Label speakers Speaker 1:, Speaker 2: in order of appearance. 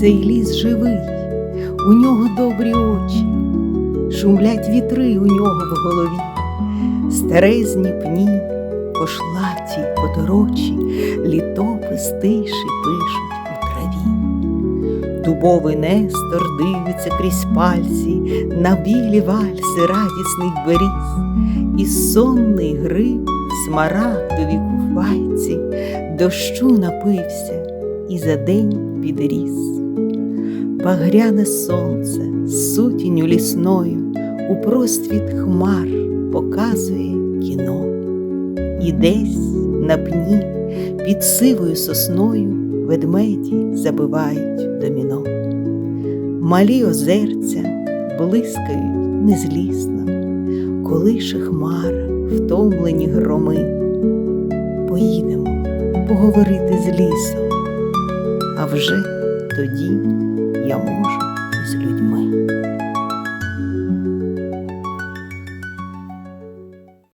Speaker 1: Цей ліс живий, у нього добрі очі, шумлять вітри у нього в голові, старезні пні, пошлаті, поторочі, літопис тиші пишуть у траві. Дубовий нестор дивиться крізь пальці на білі вальси радісних беріз, і сонний гриб в смарагдовій куфайці дощу напився і за день підріс. Багряне сонце з сутінню лісною у просвіт хмар показує кіно, і десь на пні під сивою сосною ведмеді забивають доміно. Малі озерця блискають незлісно, колише хмара, втомлені громи. Поїдемо поговорити з лісом, а вже тоді я можу з людьми.